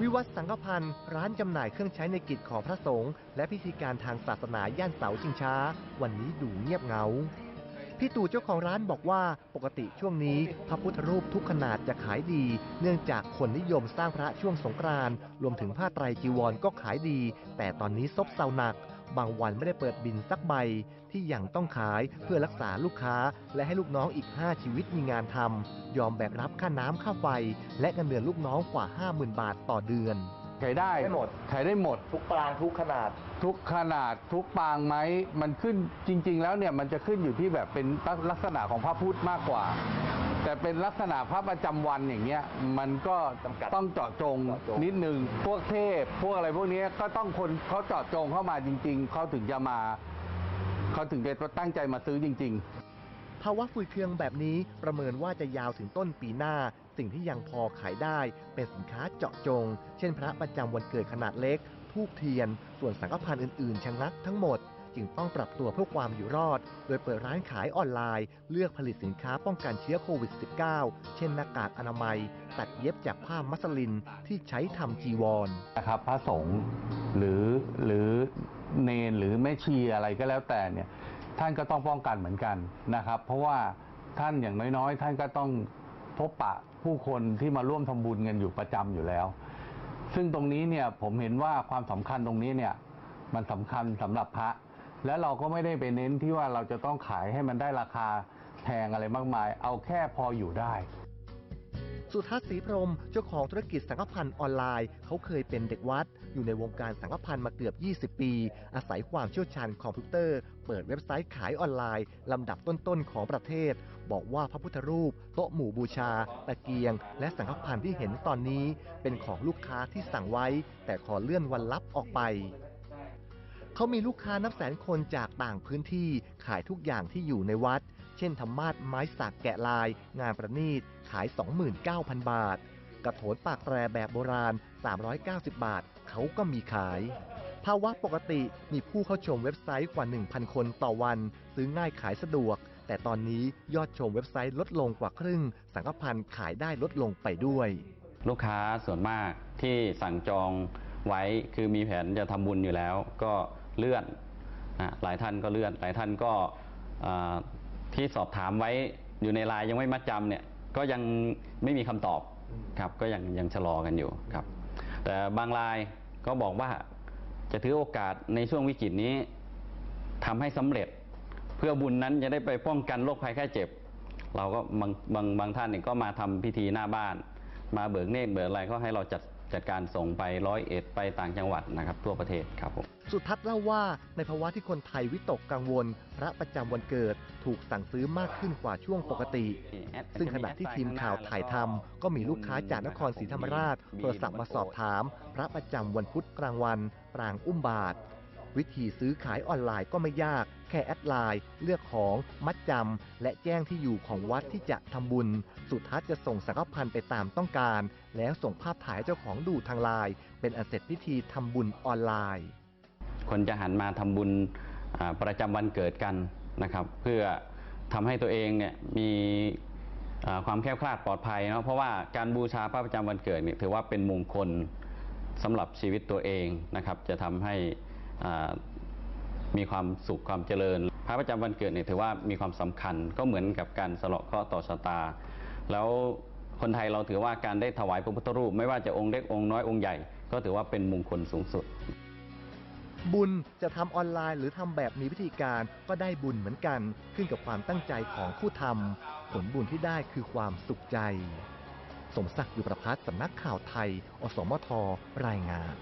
วิวัฒน์สังฆพันธ์ร้านจำหน่ายเครื่องใช้ในกิจของพระสงฆ์และพิธีการทางศาสนาย่านเสาชิงช้า วันนี้ดูเงียบเหงา พี่ตู่เจ้าของร้านบอกว่าปกติช่วงนี้ พระพุทธรูปทุกขนาดจะขายดี เนื่องจากคนนิยมสร้างพระช่วงสงกรานต์รวมถึงผ้าไตรจีวรก็ขายดี แต่ตอนนี้ซบเซาหนัก บางวันไม่ได้เปิดบินสักใบที่ยังต้องขายเพื่อรักษาลูกค้า และให้ลูกน้องอีก 5 ชีวิตมีงานทำยอมแบกรับค่าน้ำค่าไฟ และเงินเดือนลูกน้องกว่า 50,000 บาทต่อเดือน ขายได้ได้หมด ขายได้หมด ทุกปรางทุกขนาด ทุกขนาดทุกปางไหมมันขึ้นจริง ๆ แล้วเนี่ยมันจะขึ้นอยู่ที่แบบเป็นลักษณะของพระพุทธมากกว่า แต่เป็นลักษณะพระประจำวันอย่างเงี้ยมันก็จำกัดต้องเจาะจงเจาะจง นิดนึงพวกเทพ พวกอะไรพวกเนี้ยก็ต้องคนเขาเจาะจงเข้ามาจริง ๆเขาถึงจะมาเขาถึงจะตั้งใจมาซื้อจริงๆภาวะฝุ่ยเคืองแบบนี้ประเมินว่าจะยาวถึงต้นปีหน้า สิ่งที่ยังพอขายได้เป็นสินค้าเจาะจง เช่นพระประจำวันเกิดขนาดเล็กทูบเทียน ส่วนสังฆพันธ์อื่นๆชะงักทั้งหมด จึงต้องปรับตัวเพื่อความอยู่รอด โดยเปิดร้านขายออนไลน์ เลือกผลิตสินค้าป้องกันเชื้อโควิด -19 เช่นหน้ากากอนามัย ตัดเย็บจากผ้ามัสลินที่ใช้ทำจีวรนะครับพระสงฆ์หรือหรือเนนหรือแม่ชีอะไรก็แล้วแต่เนี่ย ท่านก็ต้องป้องกันเหมือนกันนะครับ เพราะว่าท่านอย่างน้อยๆ ท่านก็ต้องพบปะผู้คนที่มาร่วมทำบุญกันอยู่ประจำอยู่แล้ว ซึ่งตรงนี้เนี่ยผมเห็นว่าความสำคัญตรงนี้เนี่ยมันสำคัญสำหรับพระ และเราก็ไม่ได้ไปเน้นที่ว่าเราจะต้องขายให้มันได้ราคาแพงอะไรมากมาย เอาแค่พออยู่ได้ สุทัศน์ศรีพรมเจ้าของธุรกิจสังฆพันธ์ออนไลน์ เขาเคยเป็นเด็กวัด อยู่ในวงการสังฆพันธ์มาเกือบ 20 ปี อาศัยความเชี่ยวชาญคอมพิวเตอร์ เปิดเว็บไซต์ขายออนไลน์ ลำดับต้นๆ ของประเทศ บอกว่าพระพุทธรูป โต๊ะหมู่บูชา ตะเกียง และสังฆพันธ์ที่เห็นตอนนี้ เป็นของลูกค้าที่สั่งไว้ แต่ขอเลื่อนวันรับออกไปเขามีลูกค้านับแสนคนจากต่างพื้นที่ขายทุกอย่างที่อยู่ในวัด เช่นธรรมาสไม้สักแกะลาย งานประณีตขาย 29,000 บาท กระโถนปากแตรแบบโบราณ 390 บาท เขาก็มีขาย ภาวะปกติมีผู้เข้าชมเว็บไซต์กว่า 1,000 คนต่อวัน ซื้อง่ายขายสะดวก แต่ตอนนี้ยอดชมเว็บไซต์ลดลงกว่าครึ่ง สังฆพันธ์ขายได้ลดลงไปด้วย ลูกค้าส่วนมากที่สั่งจองไว้คือมีแผนจะทำบุญอยู่แล้ว ก็เลื่อนนะหลายท่านก็เลื่อน หลายท่านก็ ที่สอบถามไว้อยู่ในไลน์ยังไม่มัดจำเนี่ยก็ยังไม่มีคำตอบครับ ก็ยังยังชะลอกันอยู่ครับ แต่บางรายก็บอกว่าจะถือโอกาสในช่วงวิกฤตนี้ทำให้สำเร็จ เพื่อบุญนั้นจะได้ไปป้องกันโรคภัยไข้เจ็บ เราก็บางบางบางท่านเนี่ยก็มาทำพิธีหน้าบ้าน มาเบิกเนตรเบิกอะไรก็ให้เราจัด จัดการส่งไปร้อยเอ็ดไปต่างจังหวัดนะครับทั่วประเทศครับผมสุทัศน์เล่าว่าในภาวะที่คนไทยวิตกกังวล พระประจำวันเกิดถูกสั่งซื้อมากขึ้นกว่าช่วงปกติ ซึ่งขณะที่ทีมข่าวถ่ายทำก็มีลูกค้าจากนครศรีธรรมราชโทรศัพท์มาสอบถาม พระประจำวันพุธกลางวัน ปรางอุ้มบาท วิธีซื้อขายออนไลน์ก็ไม่ยาก แค่แอดไลน์ เลือกของ มัดจำ และแจ้งที่อยู่ของวัดที่จะทำบุญ สุทัศน์จะส่งสังฆพันธ์ไปตามต้องการ แล้วส่งภาพถ่ายเจ้าของดูทางไลน์ เป็นอันเสร็จพิธีทำบุญออนไลน์ คนจะหันมาทำบุญประจำวันเกิดกันนะครับ เพื่อทำให้ตัวเองเนี่ยมีความแคล้วคลาดปลอดภัยเนาะเพราะว่าการบูชาพระประจำวันเกิดเนี่ยถือว่าเป็นมงคลสำหรับชีวิตตัวเองนะครับ จะทำให้ มีความสุขความเจริญ พระประจำวันเกิดเนี่ยถือว่ามีความสำคัญก็เหมือนกับการสละเคราะห์ต่อชะตา แล้วคนไทยเราถือว่าการได้ถวายพระพุทธรูป ไม่ว่าจะองค์เล็กองค์น้อยองค์ใหญ่ ก็ถือว่าเป็นมงคลสูงสุด บุญจะทำออนไลน์หรือทำแบบมีวิธีการก็ได้บุญเหมือนกันขึ้นกับความตั้งใจของผู้ทำผลบุญที่ได้คือความสุขใจ สมศักดิ์อยู่ประพัฒน์สำนักข่าวไทย อสมทรายงาน